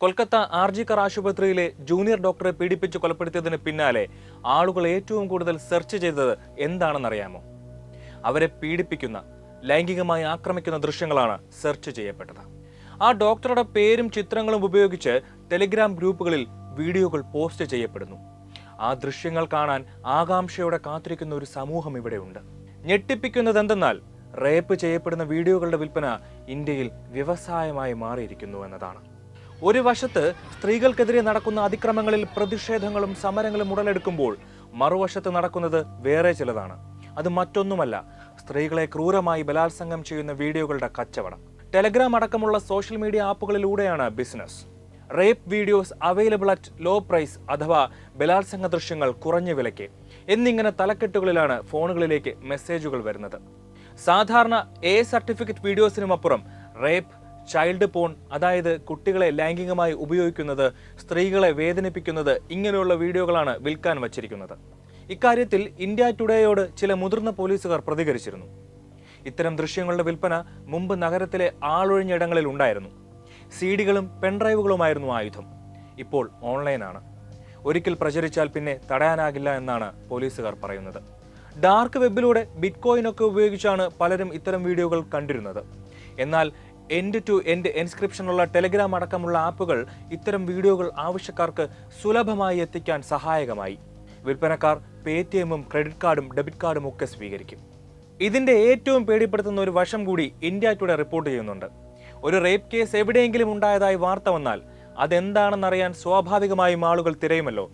കൊൽക്കത്ത ആർജിക്കർ ആശുപത്രിയിലെ ജൂനിയർ ഡോക്ടറെ പീഡിപ്പിച്ച് കൊലപ്പെടുത്തിയതിന് പിന്നാലെ ആളുകൾ ഏറ്റവും കൂടുതൽ സെർച്ച് ചെയ്തത് എന്താണെന്നറിയാമോ? അവരെ പീഡിപ്പിക്കുന്ന ലൈംഗികമായി ആക്രമിക്കുന്ന ദൃശ്യങ്ങളാണ് സെർച്ച് ചെയ്യപ്പെട്ടത്. ആ ഡോക്ടറുടെ പേരും ചിത്രങ്ങളും ഉപയോഗിച്ച് ടെലിഗ്രാം ഗ്രൂപ്പുകളിൽ വീഡിയോകൾ പോസ്റ്റ് ചെയ്യപ്പെടുന്നു. ആ ദൃശ്യങ്ങൾ കാണാൻ ആകാംക്ഷയോടെ കാത്തിരിക്കുന്ന ഒരു സമൂഹം ഇവിടെയുണ്ട് ഞെട്ടിപ്പിക്കുന്നത് എന്തെന്നാൽ റേപ്പ് ചെയ്യപ്പെടുന്ന വീഡിയോകളുടെ വിൽപ്പന ഇന്ത്യയിൽ വ്യവസായമായി മാറിയിരിക്കുന്നു എന്നതാണ്. ഒരു വശത്ത് സ്ത്രീകൾക്കെതിരെ നടക്കുന്ന അതിക്രമങ്ങളിൽ പ്രതിഷേധങ്ങളും സമരങ്ങളും ഉടലെടുക്കുമ്പോൾ മറുവശത്ത് നടക്കുന്നത് വേറെ ചിലതാണ്. അത് മറ്റൊന്നുമല്ല സ്ത്രീകളെ ക്രൂരമായി ബലാത്സംഗം ചെയ്യുന്ന വീഡിയോകളുടെ കച്ചവടം. ടെലഗ്രാം അടക്കമുള്ള social media ആപ്പുകളിലൂടെയാണ് business. Rape videos available at low price അഥവാ ബലാത്സംഗ ദൃശ്യങ്ങൾ കുറഞ്ഞ വിലയ്ക്ക്. എന്നിങ്ങനെ തലക്കെട്ടുകളിലാണ് ഫോണുകളിലേക്ക് മെസ്സേജുകൾ വരുന്നത്. സാധാരണ എ സർട്ടിഫിക്കറ്റ് വീഡിയോസിനുമപ്പുറം റേപ്പ് ചൈൽഡ് പോൺ അതായത് കുട്ടികളെ ലൈംഗികമായി ഉപയോഗിക്കുന്നത് സ്ത്രീകളെ വേദനിപ്പിക്കുന്നത് ഇങ്ങനെയുള്ള വീഡിയോകളാണ് വിൽക്കാൻ വച്ചിരിക്കുന്നത്. ഇക്കാര്യത്തിൽ ഇന്ത്യ ടുഡേയോട് ചില മുതിർന്ന പോലീസുകാർ പ്രതികരിച്ചിരുന്നു. ഇത്തരം ദൃശ്യങ്ങളുടെ വിൽപ്പന മുമ്പ് നഗരത്തിലെ ആളൊഴിഞ്ഞിടങ്ങളിൽ ഉണ്ടായിരുന്നു. സീഡികളും പെൺഡ്രൈവുകളുമായിരുന്നു ആയുധം. ഇപ്പോൾ ഓൺലൈനാണ്. ഒരിക്കൽ പ്രചരിച്ചാൽ പിന്നെ തടയാനാകില്ല എന്നാണ് പോലീസുകാർ പറയുന്നത്. ഡാർക്ക് വെബിലൂടെ ബിറ്റ്കോയിൻ ഒക്കെ ഉപയോഗിച്ചാണ് പലരും ഇത്തരം വീഡിയോകൾ കണ്ടിരുന്നത്. എന്നാൽ എൻഡ് ടു എൻഡ് എൻസ്ക്രിപ്ഷനുള്ള ടെലിഗ്രാം അടക്കമുള്ള ആപ്പുകൾ ഇത്തരം വീഡിയോകൾ ആവശ്യക്കാർക്ക് സുലഭമായി എത്തിക്കാൻ സഹായകമായി. വിൽപ്പനക്കാർ പേ ടി എമ്മും ക്രെഡിറ്റ് കാർഡും ഡെബിറ്റ് കാർഡും ഒക്കെ സ്വീകരിക്കും. ഇതിന്റെ ഏറ്റവും പേടിപ്പെടുത്തുന്ന ഒരു വശം കൂടി ഇന്ത്യ ടുഡേ റിപ്പോർട്ട് ചെയ്യുന്നുണ്ട്. ഒരു റേപ്പ് കേസ് എവിടെയെങ്കിലും ഉണ്ടായതായി വാർത്ത വന്നാൽ അതെന്താണെന്നറിയാൻ സ്വാഭാവികമായും ആളുകൾ തിരയുമല്ലോ.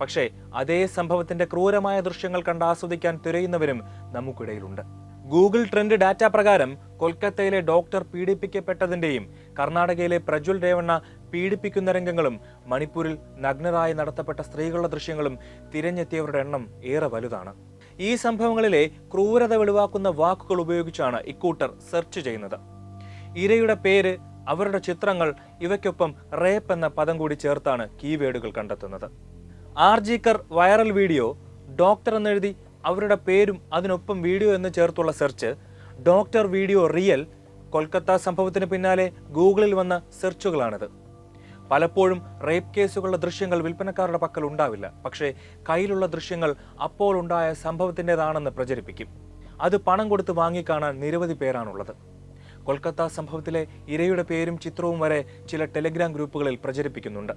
പക്ഷേ അതേ സംഭവത്തിന്റെ ക്രൂരമായ ദൃശ്യങ്ങൾ കണ്ട് ആസ്വദിക്കാൻ തിരയുന്നവരും നമുക്കിടയിലുണ്ട്. ഗൂഗിൾ ട്രെൻഡ് ഡാറ്റ പ്രകാരം കൊൽക്കത്തയിലെ ഡോക്ടർ പീഡിപ്പിക്കപ്പെട്ടതിന്റെയും കർണാടകയിലെ പ്രജ്വൽ രേവണ്ണ പീഡിപ്പിക്കുന്ന രംഗങ്ങളും മണിപ്പൂരിൽ നഗ്നരായി നടത്തപ്പെട്ട സ്ത്രീകളുടെ ദൃശ്യങ്ങളും തിരഞ്ഞെത്തിയവരുടെ എണ്ണം ഏറെ വലുതാണ്. ഈ സംഭവങ്ങളിലെ ക്രൂരത വെളിവാക്കുന്ന വാക്കുകൾ ഉപയോഗിച്ചാണ് ഇക്കൂട്ടർ സെർച്ച് ചെയ്യുന്നത്. ഇരയുടെ പേര് അവരുടെ ചിത്രങ്ങൾ ഇവയ്ക്കൊപ്പം റേപ്പ് എന്ന പദം കൂടി ചേർത്താണ് കീവേഡുകൾ കണ്ടെത്തുന്നത്. ആർജിക്കർ വൈറൽ വീഡിയോ ഡോക്ടർ എന്നെഴുതി അവരുടെ പേരും അതിനൊപ്പം വീഡിയോ എന്ന് ചേർത്തുള്ള search doctor video real Kolkata സംഭവത്തിന് പിന്നാലെ ഗൂഗിളിൽ വന്ന സെർച്ചുകളാണിത്. പലപ്പോഴും റേപ്പ് കേസുകളുടെ ദൃശ്യങ്ങൾ വിൽപ്പനക്കാരുടെ പക്കൽ ഉണ്ടാവില്ല. പക്ഷേ കയ്യിലുള്ള ദൃശ്യങ്ങൾ അപ്പോൾ ഉണ്ടായ സംഭവത്തിന്റെതാണെന്ന് പ്രചരിപ്പിക്കും. അത് പണം കൊടുത്ത് വാങ്ങിക്കാണാൻ നിരവധി പേരാണുള്ളത്. കൊൽക്കത്ത സംഭവത്തിലെ ഇരയുടെ പേരും ചിത്രവും വരെ ചില ടെലിഗ്രാം ഗ്രൂപ്പുകളിൽ പ്രചരിപ്പിക്കുന്നുണ്ട്.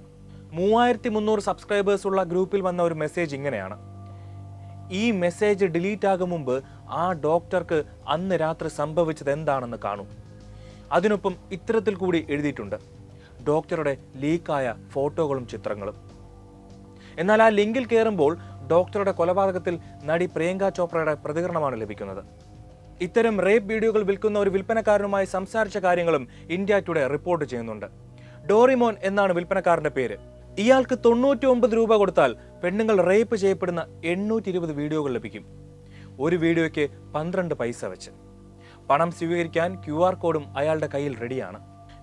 മൂവായിരത്തി മുന്നൂറ് സബ്സ്ക്രൈബേഴ്സ് ഉള്ള ഗ്രൂപ്പിൽ വന്ന ഒരു മെസ്സേജ് ഇങ്ങനെയാണ്. ഈ മെസ്സേജ് ഡിലീറ്റ് ആകും മുമ്പ് ആ ഡോക്ടർക്ക് അന്ന് രാത്രി സംഭവിച്ചത് എന്താണെന്ന് കാണും. അതിനൊപ്പം ഇത്തരത്തിൽ കൂടി എഴുതിയിട്ടുണ്ട്. ഡോക്ടറുടെ ലീക്കായ ഫോട്ടോകളും ചിത്രങ്ങളും. എന്നാൽ ആ ലിങ്കിൽ കയറുമ്പോൾ ഡോക്ടറുടെ കൊലപാതകത്തിൽ നടി പ്രിയങ്ക ചോപ്രയുടെ പ്രതികരണമാണ് ലഭിക്കുന്നത്. ഇത്തരം റേപ്പ് വീഡിയോകൾ വിൽക്കുന്ന ഒരു വിൽപ്പനക്കാരനുമായി സംസാരിച്ച കാര്യങ്ങളും ഇന്ത്യ ടുഡേ റിപ്പോർട്ട് ചെയ്യുന്നുണ്ട്. ഡോറിമോൻ എന്നാണ് വിൽപ്പനക്കാരന്റെ പേര്. ഇയാൾക്ക് തൊണ്ണൂറ്റി ഒമ്പത് രൂപ കൊടുത്താൽ പെണ്ണുങ്ങൾ റേപ്പ് ചെയ്യപ്പെടുന്ന എണ്ണൂറ്റി ഇരുപത് വീഡിയോകൾ ലഭിക്കും. ഒരു വീഡിയോയ്ക്ക് പന്ത്രണ്ട് പൈസ വെച്ച്. പണം സ്വീകരിക്കാൻ ക്യു ആർ കോഡും അയാളുടെ കയ്യിൽ റെഡിയാണ്.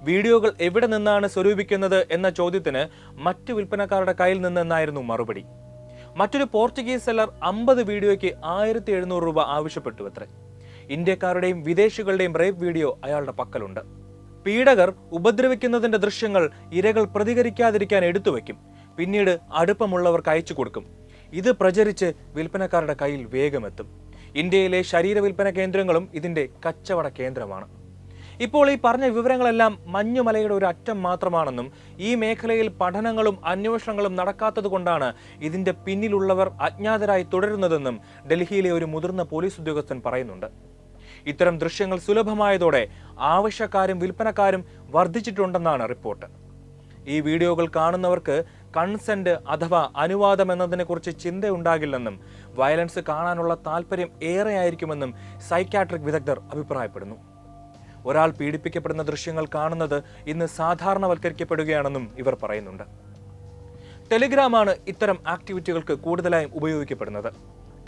വീഡിയോകൾ എവിടെ നിന്നാണ് സ്വരൂപിക്കുന്നത് എന്ന ചോദ്യത്തിന് മറ്റു വിൽപ്പനക്കാരുടെ കയ്യിൽ നിന്നെന്നായിരുന്നു മറുപടി. മറ്റൊരു പോർച്ചുഗീസ് സെല്ലർ അമ്പത് വീഡിയോയ്ക്ക് ആയിരത്തി എഴുന്നൂറ് രൂപ ആവശ്യപ്പെട്ടു അത്രേ ഇന്ത്യക്കാരുടെയും വിദേശികളുടെയും റേപ്പ് വീഡിയോ അയാളുടെ പക്കലുണ്ട്. പീഡകർ ഉപദ്രവിക്കുന്നതിന്റെ ദൃശ്യങ്ങൾ ഇരകൾ പ്രതികരിക്കാതിരിക്കാൻ എടുത്തുവെക്കും പിന്നീട് അടുപ്പമുള്ളവർക്ക് അയച്ചു കൊടുക്കും. ഇത് പ്രചരിച്ച് വിൽപ്പനക്കാരുടെ കയ്യിൽ വേഗമെത്തും. ഇന്ത്യയിലെ ശരീര വിൽപ്പന കേന്ദ്രങ്ങളും ഇതിന്റെ കച്ചവട കേന്ദ്രമാണ്. ഇപ്പോൾ ഈ പറഞ്ഞ വിവരങ്ങളെല്ലാം മഞ്ഞുമലയുടെ ഒരു അറ്റം മാത്രമാണെന്നും ഈ മേഖലയിൽ പഠനങ്ങളും അന്വേഷണങ്ങളും നടക്കാത്തതുകൊണ്ടാണ് ഇതിന്റെ പിന്നിലുള്ളവർ അജ്ഞാതരായി തുടരുന്നതെന്നും ഡൽഹിയിലെ ഒരു മുതിർന്ന പോലീസ് ഉദ്യോഗസ്ഥൻ പറയുന്നുണ്ട്. ഇത്തരം ദൃശ്യങ്ങൾ സുലഭമായതോടെ ആവശ്യക്കാരും വിൽപ്പനക്കാരും വർദ്ധിച്ചിട്ടുണ്ടെന്നാണ് റിപ്പോർട്ട്. ഈ വീഡിയോകൾ കാണുന്നവർക്ക് കൺസെന്റ് അഥവാ അനുവാദം എന്നതിനെക്കുറിച്ച് ചിന്തയുണ്ടാകില്ലെന്നും വയലൻസ് കാണാനുള്ള താല്പര്യം ഏറെയായിരിക്കുമെന്നും സൈക്യാട്രിക് വിദഗ്ധർ അഭിപ്രായപ്പെടുന്നു. ഒരാൾ പീഡിപ്പിക്കപ്പെടുന്ന ദൃശ്യങ്ങൾ കാണുന്നത് ഇന്ന് സാധാരണവൽക്കരിക്കപ്പെടുകയാണെന്നും ഇവർ പറയുന്നുണ്ട്. ടെലിഗ്രാമാണ് ഇത്തരം ആക്ടിവിറ്റികൾക്ക് കൂടുതലായും ഉപയോഗിക്കപ്പെടുന്നത്.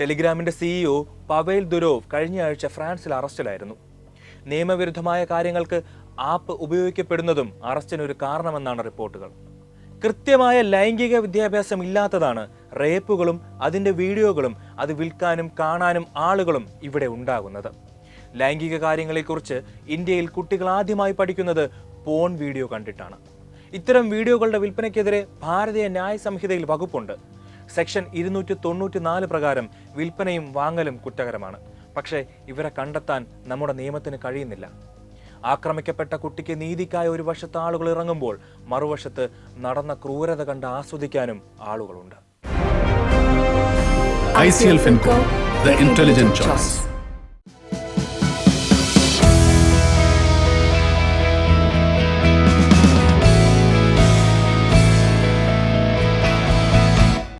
ടെലിഗ്രാമിന്റെ സിഇഒ പവേൽ ദുരോവ് കഴിഞ്ഞയാഴ്ച ഫ്രാൻസിൽ അറസ്റ്റിലായിരുന്നു. നിയമവിരുദ്ധമായ കാര്യങ്ങൾക്ക് ആപ്പ് ഉപയോഗിക്കപ്പെടുന്നതും അറസ്റ്റിന് ഒരു കാരണമെന്നാണ് റിപ്പോർട്ടുകൾ. കൃത്യമായ ലൈംഗിക വിദ്യാഭ്യാസം ഇല്ലാത്തതാണ് റേപ്പുകളും അതിന്റെ വീഡിയോകളും അത് വിൽക്കാനും കാണാനും ആളുകളും ഇവിടെ ഉണ്ടാകുന്നത്. ലൈംഗിക കാര്യങ്ങളെക്കുറിച്ച് ഇന്ത്യയിൽ കുട്ടികൾ ആദ്യമായി പഠിക്കുന്നത് പോൺ വീഡിയോ കണ്ടിട്ടാണ്. ഇത്തരം വീഡിയോകളുടെ വിൽപ്പനയ്ക്കെതിരെ ഭാരതീയ ന്യായ സംഹിതയിൽ വകുപ്പുണ്ട്. സെക്ഷൻ ഇരുന്നൂറ്റി തൊണ്ണൂറ്റി നാല് പ്രകാരം വിൽപ്പനയും വാങ്ങലും കുറ്റകരമാണ്. പക്ഷേ ഇവരെ കണ്ടെത്താൻ നമ്മുടെ നിയമത്തിന് കഴിയുന്നില്ല ആക്രമിക്കപ്പെട്ട കുട്ടിക്ക് നീതിക്കായ ഒരു വശത്ത് ആളുകൾ ഇറങ്ങുമ്പോൾ മറുവശത്ത് നടന്ന ക്രൂരത കണ്ട് ആസ്വദിക്കാനും ആളുകളുണ്ട് I C L Finco the intelligent choice.